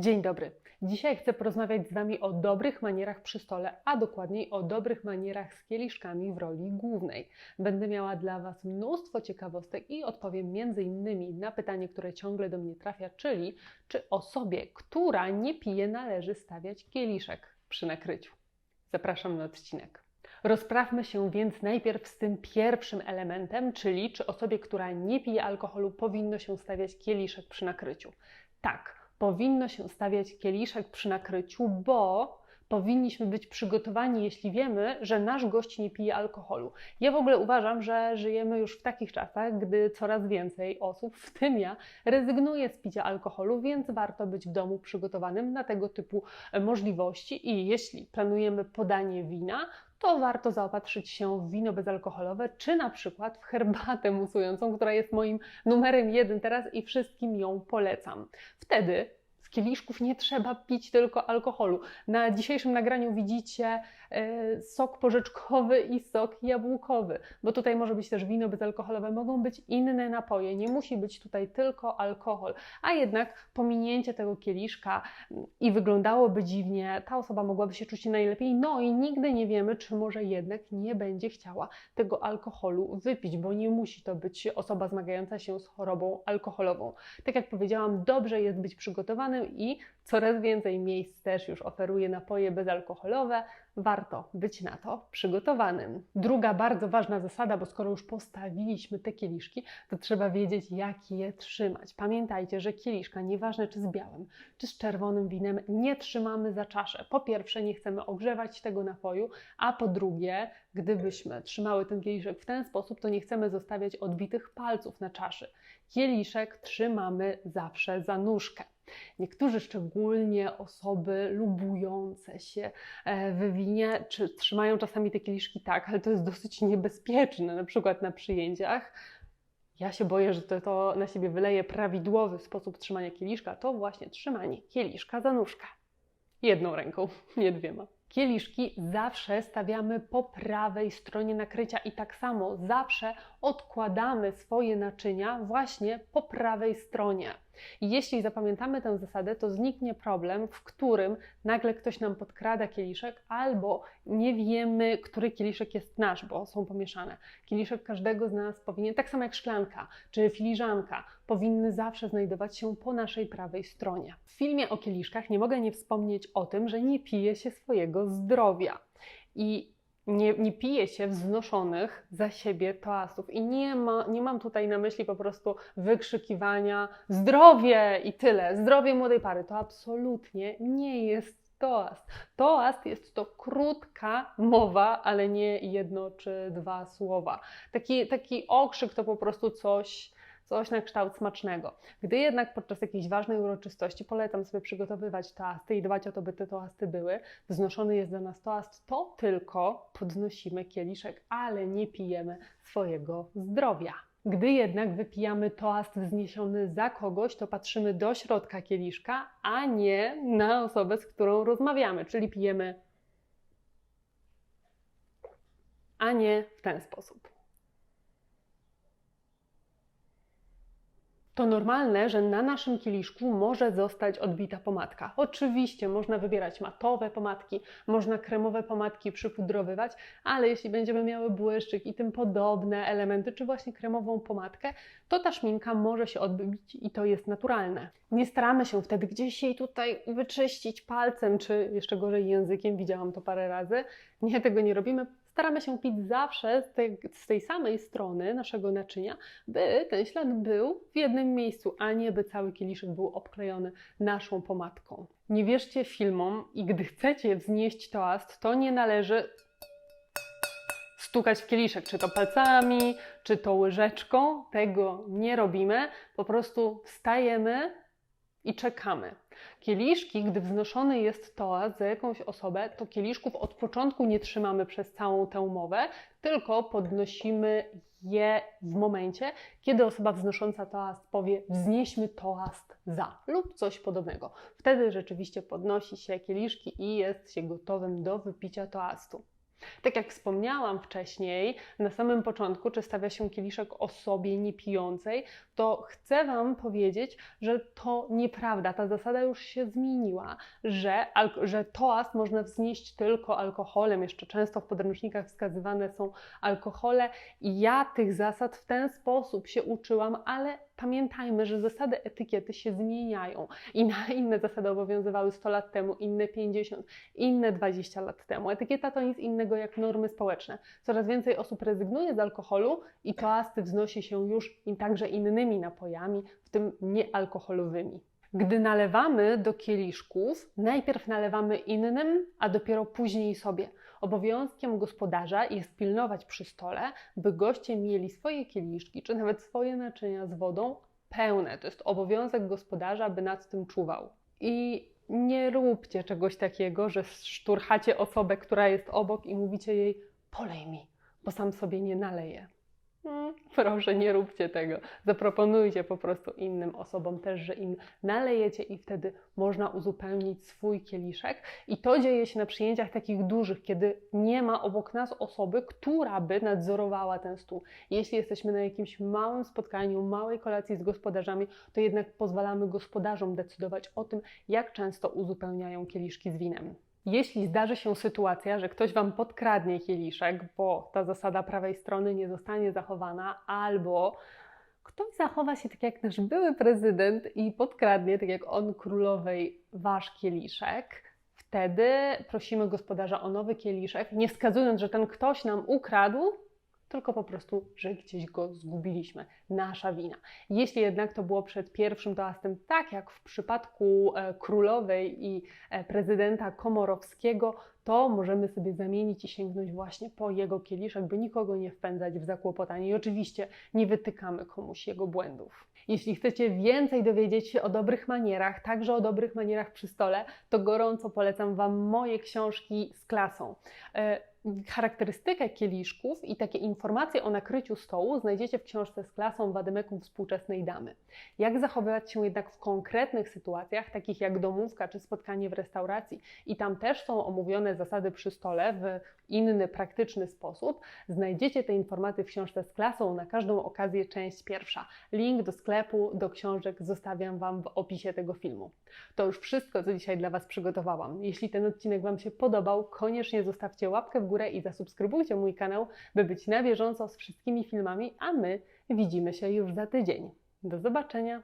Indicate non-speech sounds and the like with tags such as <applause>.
Dzień dobry. Dzisiaj chcę porozmawiać z Wami o dobrych manierach przy stole, a dokładniej o dobrych manierach z kieliszkami w roli głównej. Będę miała dla Was mnóstwo ciekawostek i odpowiem m.in. na pytanie, które ciągle do mnie trafia, czyli czy osobie, która nie pije, należy stawiać kieliszek przy nakryciu. Zapraszam na odcinek. Rozprawmy się więc najpierw z tym pierwszym elementem, czyli czy osobie, która nie pije alkoholu, powinno się stawiać kieliszek przy nakryciu. Tak, powinno się stawiać kieliszek przy nakryciu, bo powinniśmy być przygotowani, jeśli wiemy, że nasz gość nie pije alkoholu. Ja w ogóle uważam, że żyjemy już w takich czasach, gdy coraz więcej osób, w tym ja, rezygnuje z picia alkoholu, więc warto być w domu przygotowanym na tego typu możliwości. I jeśli planujemy podanie wina, to warto zaopatrzyć się w wino bezalkoholowe, czy na przykład w herbatę musującą, która jest moim numerem jeden teraz i wszystkim ją polecam. Wtedy kieliszków nie trzeba pić tylko alkoholu. Na dzisiejszym nagraniu widzicie e, sok porzeczkowy i sok jabłkowy, bo tutaj może być też wino bezalkoholowe, mogą być inne napoje, nie musi być tutaj tylko alkohol, a jednak pominięcie tego kieliszka mm, i wyglądałoby dziwnie, ta osoba mogłaby się czuć najlepiej, no i nigdy nie wiemy, czy może jednak nie będzie chciała tego alkoholu wypić, bo nie musi to być osoba zmagająca się z chorobą alkoholową. Tak jak powiedziałam, dobrze jest być przygotowanym i coraz więcej miejsc też już oferuje napoje bezalkoholowe. Warto być na to przygotowanym. Druga bardzo ważna zasada, bo skoro już postawiliśmy te kieliszki, to trzeba wiedzieć, jak je trzymać. Pamiętajcie, że kieliszka, nieważne czy z białym, czy z czerwonym winem, nie trzymamy za czaszę. Po pierwsze, nie chcemy ogrzewać tego napoju, a po drugie, gdybyśmy trzymały ten kieliszek w ten sposób, to nie chcemy zostawiać odbitych palców na czaszy. Kieliszek trzymamy zawsze za nóżkę. Niektórzy, szczególnie osoby lubujące się e, w winie, czy trzymają czasami te kieliszki tak, ale to jest dosyć niebezpieczne, na przykład na przyjęciach. Ja się boję, że to, to na siebie wyleje prawidłowy sposób trzymania kieliszka, to właśnie trzymanie kieliszka za nóżkę. Jedną ręką, <laughs> nie dwiema. Kieliszki zawsze stawiamy po prawej stronie nakrycia i tak samo zawsze odkładamy swoje naczynia właśnie po prawej stronie. Jeśli zapamiętamy tę zasadę, to zniknie problem, w którym nagle ktoś nam podkrada kieliszek, albo nie wiemy, który kieliszek jest nasz, bo są pomieszane. Kieliszek każdego z nas powinien, tak samo jak szklanka czy filiżanka, powinny zawsze znajdować się po naszej prawej stronie. W filmie o kieliszkach nie mogę nie wspomnieć o tym, że nie pije się swojego zdrowia. I nie, nie pije się wznoszonych za siebie toastów. I nie, ma, nie mam tutaj na myśli po prostu wykrzykiwania zdrowie i tyle, zdrowie młodej pary. To absolutnie nie jest toast. Toast jest to krótka mowa, ale nie jedno czy dwa słowa. Taki, taki okrzyk to po prostu coś coś na kształt smacznego. Gdy jednak podczas jakiejś ważnej uroczystości polecam sobie przygotowywać toasty i dbać o to, by te toasty były, wznoszony jest dla nas toast, to tylko podnosimy kieliszek, ale nie pijemy swojego zdrowia. Gdy jednak wypijamy toast wzniesiony za kogoś, to patrzymy do środka kieliszka, a nie na osobę, z którą rozmawiamy, czyli pijemy, a nie w ten sposób. To normalne, że na naszym kieliszku może zostać odbita pomadka. Oczywiście można wybierać matowe pomadki, można kremowe pomadki przypudrowywać, ale jeśli będziemy miały błyszczyk i tym podobne elementy, czy właśnie kremową pomadkę, to ta szminka może się odbić i to jest naturalne. Nie staramy się wtedy gdzieś jej tutaj wyczyścić palcem, czy jeszcze gorzej językiem, widziałam to parę razy. Nie, tego nie robimy staramy się pić zawsze z tej, z tej, samej strony naszego naczynia, by ten ślad był w jednym miejscu, a nie by cały kieliszek był obklejony naszą pomadką. Nie wierzcie filmom i gdy chcecie wznieść toast, to nie należy stukać w kieliszek, czy to palcami, czy to łyżeczką. Tego nie robimy. Po prostu wstajemy i czekamy. Kieliszki, gdy wznoszony jest toast za jakąś osobę, to kieliszków od początku nie trzymamy przez całą tę mowę, tylko podnosimy je w momencie, kiedy osoba wznosząca toast powie wznieśmy toast za lub coś podobnego. Wtedy rzeczywiście podnosi się kieliszki i jest się gotowym do wypicia toastu. Tak jak wspomniałam wcześniej, na samym początku, czy stawia się kieliszek osobie niepijącej, to chcę Wam powiedzieć, że to nieprawda. Ta zasada już się zmieniła, że, że toast można wznieść tylko alkoholem. Jeszcze często w podręcznikach wskazywane są alkohole i ja tych zasad w ten sposób się uczyłam, ale pamiętajmy, że zasady etykiety się zmieniają i na <laughs> inne zasady obowiązywały 100 lat temu, inne 50, inne 20 lat temu. Etykieta to nic innego jak normy społeczne. Coraz więcej osób rezygnuje z alkoholu i toasty wznosi się już także innymi napojami, w tym niealkoholowymi. Gdy nalewamy do kieliszków, najpierw nalewamy innym, a dopiero później sobie. Obowiązkiem gospodarza jest pilnować przy stole, by goście mieli swoje kieliszki, czy nawet swoje naczynia z wodą pełne. To jest obowiązek gospodarza, by nad tym czuwał. I nie róbcie czegoś takiego, że szturchacie osobę, która jest obok i mówicie jej: polej mi, bo sam sobie nie naleję. Mm, <laughs> Proszę, nie róbcie tego. Zaproponujcie po prostu innym osobom też, że im nalejecie i wtedy można uzupełnić swój kieliszek. I to dzieje się na przyjęciach takich dużych, kiedy nie ma obok nas osoby, która by nadzorowała ten stół. Jeśli jesteśmy na jakimś małym spotkaniu, małej kolacji z gospodarzami, to jednak pozwalamy gospodarzom decydować o tym, jak często uzupełniają kieliszki z winem. Jeśli zdarzy się sytuacja, że ktoś Wam podkradnie kieliszek, bo ta zasada prawej strony nie zostanie zachowana, albo ktoś zachowa się tak jak nasz były prezydent i podkradnie, tak jak on królowej, Wasz kieliszek, wtedy prosimy gospodarza o nowy kieliszek, nie wskazując, że ten ktoś nam ukradł, tylko po prostu, że gdzieś go zgubiliśmy. Nasza wina. Jeśli jednak to było przed pierwszym toastem, tak jak w przypadku e, królowej i e, prezydenta Komorowskiego, to możemy sobie zamienić i sięgnąć właśnie po jego kieliszek, by nikogo nie wpędzać w zakłopotanie. I oczywiście nie wytykamy komuś jego błędów. Jeśli chcecie więcej dowiedzieć się o dobrych manierach, także o dobrych manierach przy stole, to gorąco polecam Wam moje książki z klasą. Charakterystykę kieliszków i takie informacje o nakryciu stołu znajdziecie w książce z klasą Wadymekum współczesnej damy. Jak zachowywać się jednak w konkretnych sytuacjach, takich jak domówka czy spotkanie w restauracji, i tam też są omówione zasady przy stole w inny, praktyczny sposób, znajdziecie te informacje w książce z klasą na każdą okazję, część pierwsza. Link do sklepu, do książek zostawiam Wam w opisie tego filmu. To już wszystko, co dzisiaj dla Was przygotowałam. Jeśli ten odcinek Wam się podobał, koniecznie zostawcie łapkę w górę i zasubskrybujcie mój kanał, by być na bieżąco z wszystkimi filmami, a my widzimy się już za tydzień. Do zobaczenia!